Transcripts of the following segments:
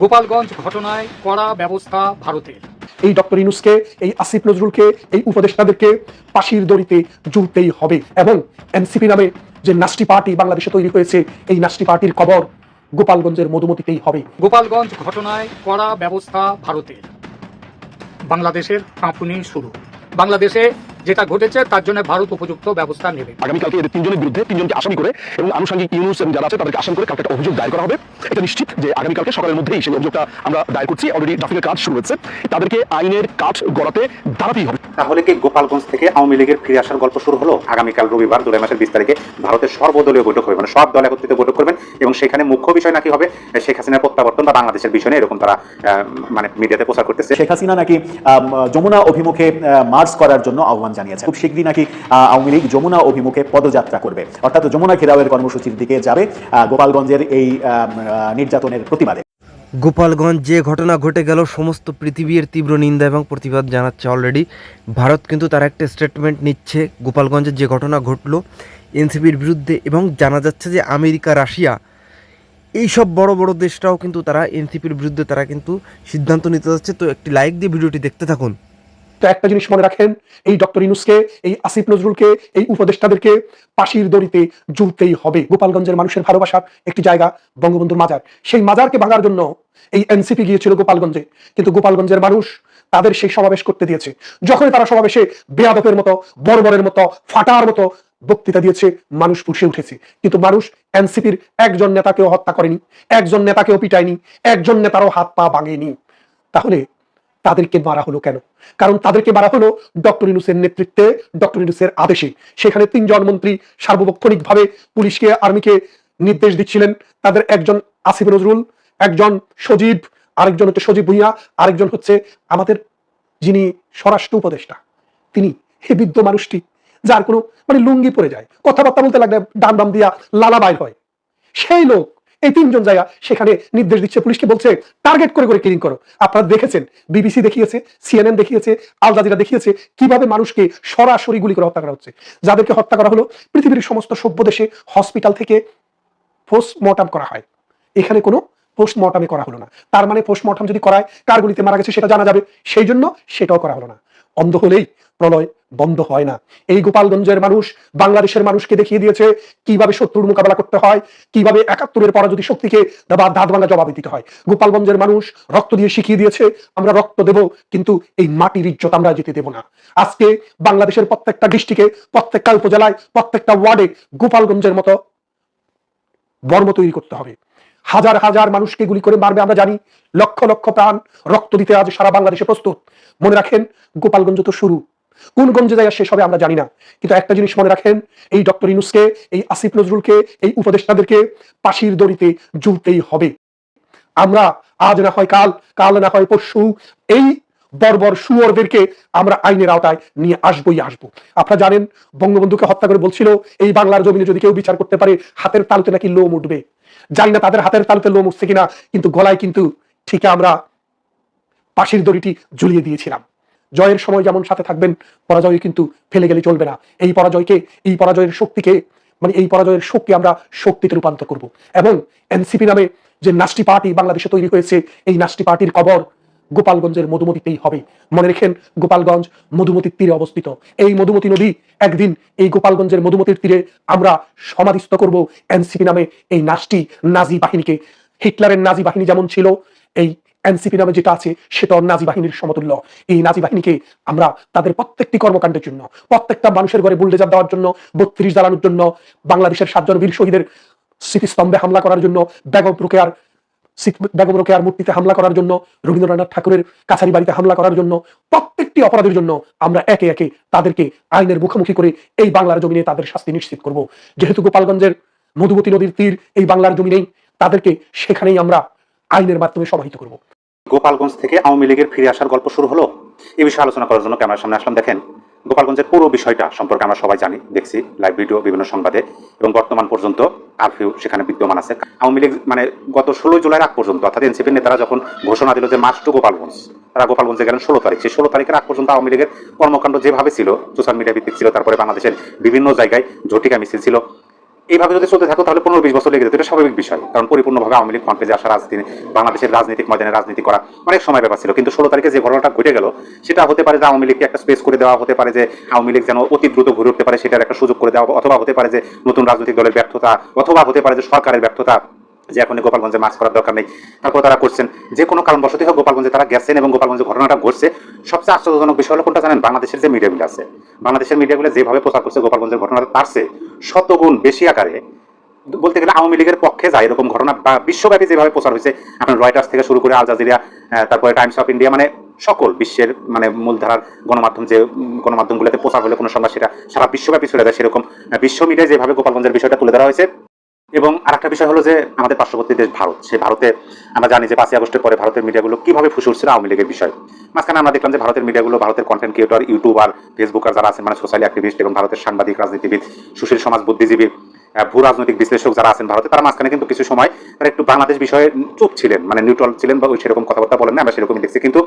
গোপালগঞ্জ ঘটনায় কড়া ব্যবস্থা ভারতের। এই ডক্টর ইনুসকে এই আসিফ নজরুলকে এই উপদেষ্টাদেরকে পাশির দড়িতে জুড়তেই হবে এবং এনসিপি নামে যে নাস্টি পার্টি বাংলাদেশে তৈরি হয়েছে এই নাস্টি পার্টির কবর গোপালগঞ্জের মধুমতিতেই হবে। গোপালগঞ্জ ঘটনায় কড়া ব্যবস্থা ভারতের। বাংলাদেশের কাঁপুনি শুরু। বাংলাদেশে যেটা ঘটেছে তার জন্য ভারত উপযুক্ত ব্যবস্থা নেবে। আগামীকালকে এদের তিনজনের বিরুদ্ধে তিনজনকে আসামি করে এবং আনুষঙ্গিক ইউনুস এবং যারা আছে তাদেরকে আসামি করে কালকে একটা অভিযোগ দায়ের করা হবে। এটা নিশ্চিত যে আগামীকালকে সকালের মধ্যেই সেই অভিযোগটা আমরা দায়ের করছি। অলরেডি ড্রাফিং এর কাজ শুরু হয়েছে। তাদেরকে আইনের কাজ গড়াতে দাঁড়াতেই হবে। তাহলে কি গোপালগঞ্জ থেকে আওয়ামী লীগের ফিরে আসার গল্প শুরু হলো? আগামীকাল রবিবার জুলাই মাসের বিশ তারিখে ভারতের সর্বদলীয় বৈঠক হবে। মানে সব দল একত্রিত বৈঠক করবেন এবং সেখানে মুখ্য বিষয় নাকি হবে? শেখ হাসিনার প্রত্যাবর্তন বা বাংলাদেশের বিষয় নিয়ে এরকম তারা আহ, মানে মিডিয়াতে প্রচার করতেছে। শেখ হাসিনা নাকি যমুনা অভিমুখে মার্চ করার জন্য আহ্বান জানিয়েছে খুব শীঘ্রই নাকি আওয়ামী লীগ যমুনা অভিমুখে পদযাত্রা করবে। অর্থাৎ যমুনা ঘেরাওয়ের কর্মসূচির দিকে যাবে গোপালগঞ্জের এই নির্যাতনের প্রতিবাদে। গোপালগঞ্জ যে ঘটনা ঘটে গেল, সমস্ত পৃথিবীর তীব্র নিন্দা এবং প্রতিবাদ জানাচ্ছে অলরেডি ভারত কিন্তু তার একটা স্টেটমেন্ট নিচ্ছে গোপালগঞ্জের যে ঘটনা ঘটলো, এনসিপির বিরুদ্ধে এবং জানা যাচ্ছে যে আমেরিকা, রাশিয়া এই সব বড় বড় দেশটাও কিন্তু তারা এনসিপির বিরুদ্ধে তারা কিন্তু সিদ্ধান্ত নিতে যাচ্ছে। তো একটি লাইক দিয়ে ভিডিওটি দেখতে থাকুন। তো একটা জিনিস মনে রাখেন, এই ডক্টর ইনুসকে এই আসিফ নজরুলকে, এই উপদেষ্টাদেরকে পাশির দড়িতে জুড়তেই হবে। গোপালগঞ্জের মানুষের ভালোবাসার একটি জায়গা, বঙ্গবন্ধুর মাজার। সেই মাজারকে ভাঙার জন্য এই এনসিপি গিয়েছিল গোপালগঞ্জে। কিন্তু গোপালগঞ্জের মানুষ তাদের সেই সমাবেশ করতে দিয়েছে। যখনই তারা সমাবেশে বেয়াদপের মতো, বর্বরের মতো, ফাটার মতো বক্তৃতা দিয়েছে, মানুষ পুষে উঠেছে। কিন্তু মানুষ এনসিপির একজন নেতাকেও হত্যা করেনি, একজন নেতাকেও পিটায়নি, একজন নেতারও হাত পা ভাঙেনি। তাহলে তাদেরকে মারা হলো কেন? কারণ তাদেরকে মারা হলো ডক্টর ইনুসের নেতৃত্বে, ডক্টর ইনুসের আদেশে। সেখানে তিনজন মন্ত্রী সার্বক্ষণিকভাবে পুলিশকে, আর্মিকে নির্দেশ দিচ্ছিলেন। তাদের একজন আসিফ নজরুল, একজন সজীব, আরেকজন হচ্ছে সজীব ভুইয়া, আরেকজন হচ্ছে আমাদের যিনি স্বরাষ্ট্র উপদেষ্টা। তিনি হে বৃদ্ধ মানুষটি, যার কোনো মানে লুঙ্গি পরে যায়, কথাবার্তা বলতে লাগলে ডান ডাম দিয়া লালা বাইর হয়। সেই লোক এই তিনজন জায়গা সেখানে নির্দেশ দিচ্ছে, পুলিশকে বলছে টার্গেট করে করে কিলিং করো। আপনারা দেখেছেন, বিবিসি দেখিয়েছে, সিএনএন দেখিয়েছে, আল জাজিরা দেখিয়েছে কীভাবে মানুষকে সরাসরি গুলি করে হত্যা করা হচ্ছে। যাদেরকে হত্যা করা হলো, পৃথিবীর সমস্ত সভ্য দেশে হসপিটাল থেকে পোস্টমর্টম করা হয়। এখানে কোনো পোস্টমর্টমে করা হলো না। তার মানে পোস্টমর্টম যদি করায়, কার গুলিতে মারা গেছে সেটা জানা যাবে। সেই জন্য সেটাও করা হলো না। অন্ধ হলেই প্রলয় বন্ধ হয় না। এই গোপালগঞ্জের মানুষ বাংলাদেশের মানুষকে দেখিয়ে দিয়েছে কীভাবে শত্রুর মোকাবেলা করতে হয়, কীভাবে একাত্তরের পরাজতি শক্তিকে দাঁত ভাঙা জবাব দিতে হয়। গোপালগঞ্জের মানুষ রক্ত দিয়ে শিখিয়ে দিয়েছে, আমরা রক্ত দেব, কিন্তু এই মাটির ইজ্জত আমরা যেতে দেব না। আজকে বাংলাদেশের প্রত্যেকটা ডিস্ট্রিক্টে, প্রত্যেকটা উপজেলায়, প্রত্যেকটা ওয়ার্ডে গোপালগঞ্জের মতো বর্ম তৈরি করতে হবে। হাজার হাজার মানুষকে গুলি করে মারবে, আমরা জানি। লক্ষ লক্ষ প্রাণ রক্ত দিতে আজ সারা বাংলাদেশে প্রস্তুত। মনে রাখেন, গোপালগঞ্জ তো শুরু। কোন গঞ্জে জায়গা শেষ হবে আমরা জানি না। কিন্তু একটা জিনিস মনে রাখেন, এই ডক্টর ইনুসকে এই আসিফ নজরুলকে, এই উপদেষ্টাদেরকে পাশির দড়িতে জুড়তেই হবে। আমরা আজ না হয় কাল কাল না হয় পরশু, এই বর্বর সুয়রদেরকে আমরা আইনের আওতায় নিয়ে আসবই আসব। আপনারা জানেন, বঙ্গবন্ধুকে হত্যা করে বলছিল, এই বাংলার জমিনে যদি কেউ বিচার করতে পারে, হাতের তালুতে নাকি লোম উঠবে? জানি না তাদের হাতের তালুতে লোম উঠছে কিনা, কিন্তু গলায় কিন্তু ঠিক আমরা পাশের দড়িটি ঝুলিয়ে দিয়েছিলাম। জয়ের সময় যেমন সাথে থাকবেন, পরাজয় কিন্তু ফেলে গেলে চলবে না। এই পরাজয়কে, এই পরাজয়ের শক্তিকে মানে এই পরাজয়ের শক্তি আমরা শক্তিতে রূপান্তর করব। এবং এনসিপি নামে যে নাস্টি পার্টি বাংলাদেশে তৈরি হয়েছে, এই নাস্টি পার্টির কবর গোপালগঞ্জের মধুমতিতেই হবে। মনে রেখেন, গোপালগঞ্জ মধুমতির তীরে অবস্থিত। এই মধুমতি নদী একদিন এই গোপালগঞ্জের মধুমতির তীরে আমরা সমাধিস্থ করব। এনসিপি নামে এই নাস্টি নাজি বাহিনীকে। হিটলারের নাজি বাহিনী যেমন ছিল, এই এনসিপি নামে যেটা আছে সেটা নাজি বাহিনীর সমতুল্য। এই নাজি বাহিনীকে আমরা তাদের প্রত্যেকটি কর্মকাণ্ডের জন্য, প্রত্যেকটা মানুষের ঘরে বুলডেজার দেওয়ার জন্য, বত্রিশ জ্বালানোর জন্য, বাংলাদেশের সাতজন বীর শহীদের স্মৃতিস্তম্ভে হামলা করার জন্য, বেগম রোকেয়ার বেগম রোকেয়ার মূর্তিতে হামলা করার জন্য, রবীন্দ্রনাথ ঠাকুরের কাছারি বাড়িতে হামলা করার জন্য, প্রত্যেকটি অপরাধের জন্য আমরা একে একে তাদেরকে আইনের মুখোমুখি করে এই বাংলার জমিনে তাদের শাস্তি নিশ্চিত করব। যেহেতু গোপালগঞ্জের মধুমতি নদীর তীর এই বাংলার জমিনেই তাদেরকে সেখানেই আমরা আইনের মাধ্যমে সমাহিত করব। গোপালগঞ্জ থেকে আওয়ামী লীগের ফিরে আসার গল্প শুরু হলো। এই বিষয়ে আলোচনা করার জন্য ক্যামেরার সামনে আসলাম, দেখেন। গোপালগঞ্জের পুরো বিষয়টা সম্পর্কে আমরা সবাই জানি, দেখছি লাইভ ভিডিও বিভিন্ন সংবাদে। এবং বর্তমান পর্যন্ত কারফিউ সেখানে বিদ্যমান আছে। আওয়ামী লীগ মানে গত ষোলো জুলাই আগ পর্যন্ত, অর্থাৎ এনসিপির নেতারা যখন ঘোষণা দিল যে মার্চ টু গোপালগঞ্জ, তারা গোপালগঞ্জে গেলেন ষোলো তারিখ। সেই ষোলো তারিখের আগ পর্যন্ত আওয়ামী লীগের কর্মকাণ্ড যেভাবে ছিল সোশ্যাল মিডিয়া ভিত্তিক ছিল, তারপরে বাংলাদেশের বিভিন্ন জায়গায় ঝটিকা মিছিল ছিল এইভাবে যদি চলতে থাকো তাহলে পনেরো বিশ বছর লেগে যেত। এটা স্বাভাবিক বিষয়, কারণ পরিপূর্ণভাবে আওয়ামী লীগ ফ্রন্টে আসা রাজনীতি, বাংলাদেশের রাজনৈতিক ময়দানে রাজনীতি করা অনেক সময় ব্যাপার ছিল। কিন্তু ষোলো তারিখে যে ঘটনাটা ঘটে গেল, সেটা হতে পারে যে আওয়ামী লীগকে একটা স্পেস করে দেওয়া হতে পারে যে আওয়ামী লীগ যেন অতি দ্রুত ঘুরে উঠতে পারে, সেটার একটা সুযোগ করে দেওয়া অথবা হতে পারে যে নতুন রাজনৈতিক দলের ব্যর্থতা, অথবা হতে পারে যে সরকারের ব্যর্থতা, যে এখন গোপালগঞ্জে মাছ করার দরকার নেই। তারপর তারা করছেন, যে কোনো কারণবশতই হোক গোপালগঞ্জে তারা গেছেন এবং গোপালগঞ্জে ঘটনাটা ঘটছে। সবচেয়ে আশ্চর্যজনক বিষয় হলো কোনটা জানেন? বাংলাদেশের যে মিডিয়াগুলো আছে, বাংলাদেশের মিডিয়াগুলো যেভাবে প্রচার করছে, গোপালগঞ্জের ঘটনাটা তার চেয়ে শতগুণ বেশি আকারে, বলতে গেলে আওয়ামী লীগের পক্ষে যায় এরকম ঘটনা বা বিশ্বব্যাপী যেভাবে প্রচার হয়েছে আপনার রয়টার্স থেকে শুরু করে আল তারপরে টাইমস অফ ইন্ডিয়া মানে সকল বিশ্বের মানে মূলধারার গণমাধ্যম যে গণমাধ্যমগুলোতে প্রচার হলে কোনো সংবাদ সেটা সারা বিশ্বব্যাপী ছড়ে যায় সেরকম বিশ্ব মিডিয়ায় যেভাবে গোপালগঞ্জের বিষয়টা তুলে ধরা হয়েছে এবং আরেকটা বিষয় হলো যে আমাদের পার্শ্ববর্তী দেশ ভারত। সে ভারতে আমরা জানি যে পাঁচই আগস্টের পরে ভারতের মিডিয়াগুলো কীভাবে ফুসে আওয়ামী লীগের বিষয়। মাঝখানে আমরা দেখলাম যে ভারতের মিডিয়াগুলো, ভারতের কন্টেন্ট ক্রিয়েটর ইউটিউবার ফেসবুকার যারা আছেন মানে সোশ্যাল অ্যাক্টিভিস্ট এবং ভারতের সাংবাদিক, রাজনীতিবিদ, সুশীল সমাজ বুদ্ধিজীবী ভূ রাজনৈতিক বিশ্লেষক যারা আছেন ভারতে, তারা মাঝখানে কিন্তু কিছু সময় তারা একটু বাংলাদেশ বিষয়ে চুপ ছিলেন মানে নিউট্রাল ছিলেন বা ওই সেরকম কথাবার্তা বলেন না আমরা সেরকমই দেখছি। কিন্তু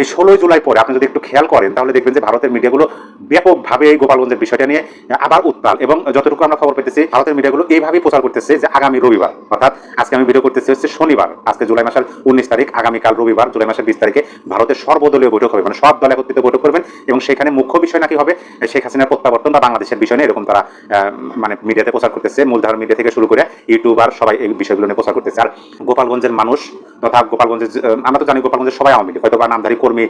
এই ষোলোই জুলাই পরে আপনি যদি একটু খেয়াল করেন, তাহলে দেখবেন যে ভারতের মিডিয়াগুলো ব্যাপকভাবে এই গোপালগঞ্জের বিষয়টা নিয়ে আবার উত্তাল এবং যতটুকু আমরা খবর পেতেছি, ভারতের মিডিয়াগুলো এইভাবেই প্রচার করতেছে যে আগামী রবিবার, অর্থাৎ আজকে আমি ভিডিও করতেছি হচ্ছে শনিবার, আজকে জুলাই মাসের উনিশ তারিখ, আগামীকাল রবিবার, জুলাই মাসের বিশ তারিখে ভারতের সর্বদলীয় বৈঠক হবে মানে সব দল একত্রিত বৈঠক করবেন এবং সেখানে মুখ্য বিষয় নাকি হবে, শেখ হাসিনার প্রত্যাবর্তন বা বাংলাদেশের বিষয় নিয়ে এরকম তারা মানে মিডিয়াতে প্রচার করতেছে মূলধার মিডিয়া থেকে শুরু করে ইউটিউবার সবাই এই বিষয়গুলো নিয়ে প্রচার করতেছে। আর গোপালগঞ্জের মানুষ তথা গোপালগঞ্জের, আমরা তো জানি গোপালগঞ্জের সবাই আওয়ামী লীগ হয়তো বা নামধারী কর্মী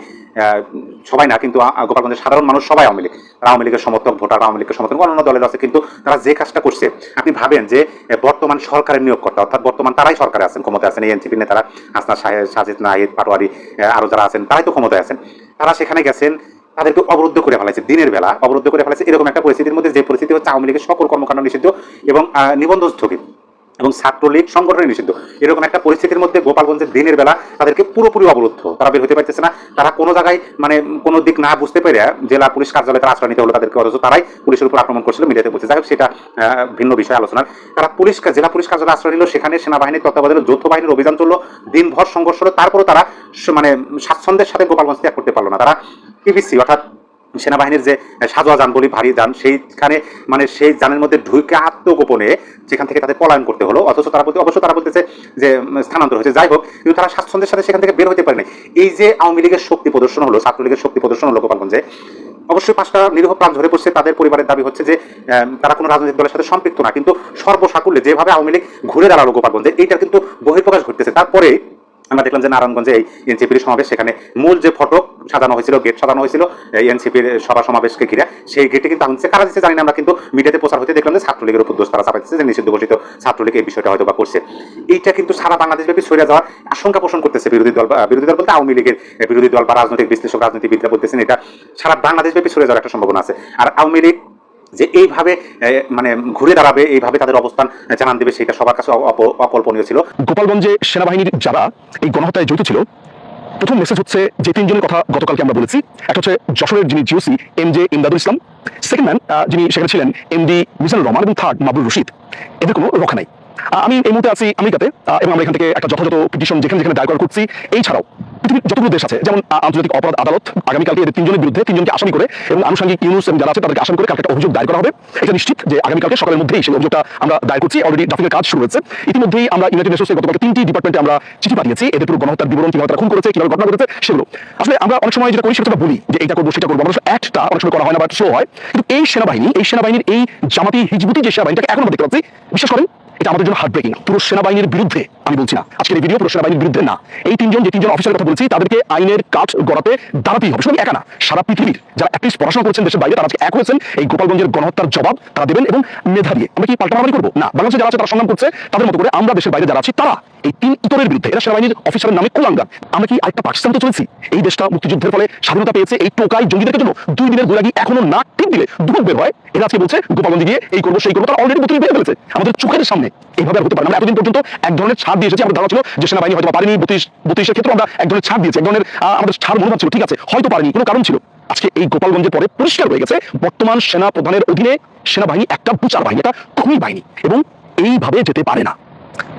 সবাই না কিন্তু গোপালগঞ্জের সাধারণ মানুষ সবাই আওয়ামী লীগ আওয়ামী লীগের সমর্থক ভোটার আওয়ামী লীগের সমর্থক অন্যান্য দলের আছে কিন্তু তারা যে কাজটা করছে আপনি ভাবেন যে বর্তমান সরকারের নিয়োগকর্তা অর্থাৎ বর্তমান তারাই সরকারে আছেন ক্ষমতায় আছেন এই এনসিপি নেতারা আসনা সাজিদ নাহিদ পাটোয়ারি আহ, আরও যারা আছেন তারাই তো ক্ষমতায় আছেন। তারা সেখানে গেছেন তাদেরকে অবরুদ্ধ করে ফেলাইছে দিনের বেলা অবরুদ্ধ করে ফেলাইছে এরকম একটা পরিস্থিতির মধ্যে যে পরিস্থিতি হচ্ছে আওয়ামী লীগের সকল কর্মকাণ্ড নিষিদ্ধ এবং আহ, নিবন্ধন স্থগিত এবং ছাত্রলীগ সংগঠনের নিষিদ্ধ। এরকম একটা পরিস্থিতির মধ্যে গোপালগঞ্জের দিনের বেলা তাদেরকে পুরোপুরি অবরুদ্ধ। তারা বের হতে পারতেছে না। তারা কোনো জায়গায় মানে কোনো দিক না বুঝতে পেরে জেলা পুলিশ কার্যালয়ে তারা আশ্রয় নিতে হলো তাদেরকে। অথচ তারাই পুলিশের উপর আক্রমণ করছিল, মিডিয়াতে বলছে। যাই হোক, সেটা ভিন্ন বিষয় আলোচনার। তারা পুলিশ জেলা পুলিশ কার্যালয়ে আশ্রয় নিল। সেখানে সেনাবাহিনীর তত্ত্বাবধানে যৌথ বাহিনীর অভিযান চলল। দিনভর সংঘর্ষ হলো। তারপরে তারা মানে স্বাচ্ছন্দ্যের সাথে গোপালগঞ্জ ত্যাগ করতে পারল না। তারা পিবিসি অর্থাৎ সেনাবাহিনীর যে সাজোয়া যান বলি ভারী যান, সেইখানে মানে সেই যানের মধ্যে ঢুকে আত্মগোপনে যেখান থেকে তাদের পলায়ন করতে হলো, অথচ তারা বলতে অবশ্য তারা বলতেছে যে স্থানান্তর হয়েছে। যাই হোক, কিন্তু তারা স্বাচ্ছন্দ্যের সাথে সেখান থেকে বের হতে পারেনি এই যে আওয়ামী লীগের শক্তি প্রদর্শন হলো, ছাত্রলীগের শক্তি প্রদর্শন হলো গোপালগঞ্জে, অবশ্যই পাঁচটা নিরীহ প্রাণ ঝরে পড়ছে। তাদের পরিবারের দাবি হচ্ছে যে তারা কোনো রাজনৈতিক দলের সাথে সম্পৃক্ত না, কিন্তু সর্বসাকুল্যে যেভাবে আওয়ামী লীগ ঘুরে দাঁড়াল গোপালগঞ্জে, এইটার কিন্তু বহিঃপ্রকাশ ঘটতেছে। তারপরে আমরা দেখলাম যে নারায়ণগঞ্জে এই এনসিপির সমাবেশ, সেখানে মূল যে ফটক সাজানো হয়েছিল, গেট সাজানো হয়েছিল, এই এনসিপির সভা সমাবেশকে ঘিরে। সেই গেটে কিন্তু আনছে। কারা দিচ্ছে জানি না, আমরা কিন্তু মিডিয়াতে প্রচার হতে দেখলাম যে ছাত্রলীগের উপর দোষ তারা চাপাইছে যে নিষিদ্ধ ঘোষিত ছাত্রলীগ এই বিষয়টা হয়তো বা করছে। এইটা কিন্তু সারা বাংলাদেশ ব্যাপী সরে যাওয়ার আশঙ্কা পোষণ করতেছে বিরোধী দল বা- বিরোধী দল বলতে আওয়ামী লীগের বিরোধী দল বা রাজনৈতিক বিশ্লেষক, রাজনীতিবিদরা বলতেছেন এটা সারা বাংলাদেশ ব্যাপী সরে যাওয়ার একটা সম্ভাবনা আছে। আর আওয়ামী লীগ যে এইভাবে মানে ঘুরে দাঁড়াবে, এইভাবে তাদের অবস্থান জানান দেবে, সেটা সবার কাছে অকল্পনীয় ছিল। গোপালগঞ্জে সেনাবাহিনীর যারা এই গণহত্যায় জড়িত ছিল, প্রথম মেসেজ হচ্ছে যে তিনজনের কথা গতকালকে আমরা বলেছি। একটা হচ্ছে যশোরের যিনি GOC M J Imdadul Islam. Second man যিনি সেখানে ছিলেন এম ডি মিজানুর রহমান এবং থার্ড মাবুল রশিদ। এদের কোনো রক্ষা নাই। আমি এই মুহূর্তে আছি আমেরিকাতে এবং আমরা এখান থেকে একটা যথাযথ পিটিশন যেখানে যেখানে দায়ের করা করছি এই ছাড়াও যতগুলো দেশ আছে, যেমন আন্তর্জাতিক অপরাধ আদালত, আগামীকালকে এদের তিনজনের বিরুদ্ধে তিনজনকে আসামি করে এবং আনুষঙ্গিক ইউনুস এবং যারা আছে, তাদেরকে আসামি করে কালকে একটা অভিযোগ দায়ের করা হবে। এটা নিশ্চিত যে আগামীকালকে সকালের মধ্যেই সেই অভিযোগটা আমরা দায়ের করছি। অলরেডি ড্রাফটিংয়ের কাজ শুরু হয়েছে। ইতিমধ্যেই আমরা ইউনাইটেড নেশনসের গতকালকে তিনটি ডিপার্টমেন্টে আমরা চিঠি পাঠিয়েছি। এদের পুরো গণহত্যার বিবরণ কীভাবে তারা খুন করেছে, কীভাবে ঘটনা ঘটেছে, সেগুলো। আসলে আমরা অনেক সময় যেটা করি, সেটা বলি যে এটা করব, সেটা করব। আমরা একটা অনেক সময় করা হয় না বা শো হয়। কিন্তু এই সেনাবাহিনী, এই সেনাবাহিনীর এই জামাতি হিজবুতি যে সেনাবাহিনীটাকে এখন দেখতে পাচ্ছি, বিশ্বাস করেন? এটা আমাদের জন্য হার্ট ব্রেকিং পুরো সেনাবাহিনীর বিরুদ্ধে, আমি বলছি না। আজকের এই ভিডিও পুরো সেনাবাহিনীর বিরুদ্ধে না। এই তিনজন যে তিনজন অফিসারের কথা বলছি, তাদেরকে আইনের কাঠ গড়াতে দাঁড়াতেই হবে। শুধু একা না, সারা পৃথিবীর যারা অ্যাটলিস্ট পড়াশোনা করছেন, দেশের বাইরে, তারা আজকে এক হয়েছেন। এই গোপালগঞ্জের গণহত্যার জবাব তারা দেবেন এবং মেধা দিয়ে। আমরা কি পাল্টা মারামারি করব? না, বাংলাদেশে যারা আছে, তারা সংগ্রাম করছে। তাদের মতো করে আমরা দেশের বাইরে যারা আছি, তারা এই তিন ইতরের বিরুদ্ধে, এরা সেনাবাহিনীর অফিসারের নামে কুলাঙ্গার। আমরা কি আরেকটা পাকিস্তান তো চলেছি? এই দেশটা মুক্তিযুদ্ধের ফলে স্বাধীনতা পেয়েছে এই টোকাই জঙ্গিদের জন্য। দুই দিনের গোলাগি এখনও না টিপ দিলে দুপুর বের হয়। এরা আজকে বলছে গোপালগঞ্জে গিয়ে এই করব, সেই করব, তারা অলরেডি বুতুল পেয়ে ফেলেছে। আমাদের চোখের সামনে এইভাবে হতে পারে এতদিন পর্যন্ত এক ধরনের ছাড় দিয়ে এসেছি, আমাদের ছিল যে সেনাবাহিনী হয়তো পারেনি, বত্রিশ ক্ষেত্রে আমরা এক ধরনের ছাড় দিয়েছি, এক ধরনের আমাদের ছাড় মনোভাব ছিল, ঠিক আছে, হয়তো পারেনি, কোনো কারণ ছিল। আজকে এই গোপালগঞ্জের পরে পরিষ্কার হয়ে গেছে, বর্তমান সেনা প্রধানের অধীনে সেনাবাহিনী একটা বুচার বাহিনী, একটা খুনি বাহিনী, এবং এইভাবে যেতে পারে না।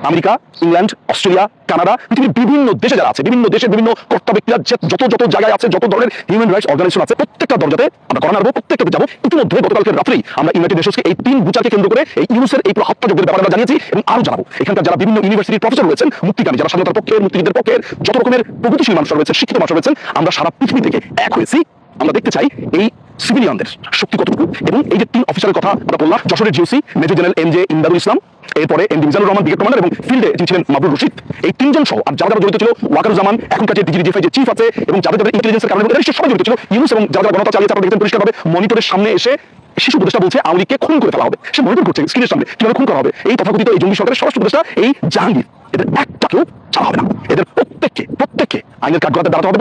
আমেরিকা, ইংল্যান্ড, অস্ট্রেলিয়া, কানাডা, পৃথিবীর বিভিন্ন দেশে যারা আছে, বিভিন্ন দেশের বিভিন্ন কর্তা ব্যক্তিরা যত যত জায়গায় আছে, যত ধরনের হিউম্যান রাইটস অর্গানাইজেশন আছে, প্রত্যেকটা দরজাতে আমরা করা নাড়বো প্রত্যেকটাতে যাব। ইতিমধ্যে গতকালকে রাত্রেই আমরা ইউনাইটেড নেশনসকে এই তিন বুচারকে কেন্দ্র করে এই ইউনুসের এই পুরো হত্যাযজ্ঞের ব্যাপারে আমরা জানিয়েছি এবং আরও জানাব। এখানকার যারা বিভিন্ন ইউনিভার্সিটির প্রফেসর রয়েছেন, মুক্তিকামী, যারা স্বাধীনতার পক্ষের মুক্তিযুদ্ধের পক্ষের যত রকমের প্রগতিশীল মানুষ রয়েছেন, শিক্ষিত মানুষ রয়েছেন, আমরা সারা পৃথিবী থেকে এক হয়েছি। আমরা দেখতে চাই এই সিভিলিয়ানদের শক্তি কতটুকু এবং এই যে তিন অফিসারের কথা আমরা বললাম, যশোরের GOC major general M J Imdadul Islam এরপরে M D Mizanur Rahman brigade commander এবং ফিল্ডে যিনি ছিলেন মাবরুর রশিদ এই তিনজন সহ, আর যারা যারা জড়িত ছিল ওয়াকারুজ্জামান এখনকার যে ডিজিডিএফআই যে চিফ আছে এবং যাদের যাদের ইন্টেলিজেন্সের কারণে এরা সবাই জড়িত ছিল ইউনুস এবং যারা যারা গণতা চালিয়েছে, আপনারা দেখতেন পরিষ্কারভাবে, মনিটরের সামনে এসে শিশু উপদেষ্টা বলছে আওয়ামী খুন করে ফেলা হবে। সে মনিটর করছে স্ক্রিনের সামনে, কীভাবে খুন করা হবে? এই তথাকথিত এই জঙ্গি সরকারের স্বরাষ্ট্র উপদেষ্টা এই জাহাঙ্গীর। এদের একটাকেও ছাড়া হবে না। এদের প্রত্যেককে প্রত্যেককে আইনের কাঠগড়াতে দাঁড়াতে হবে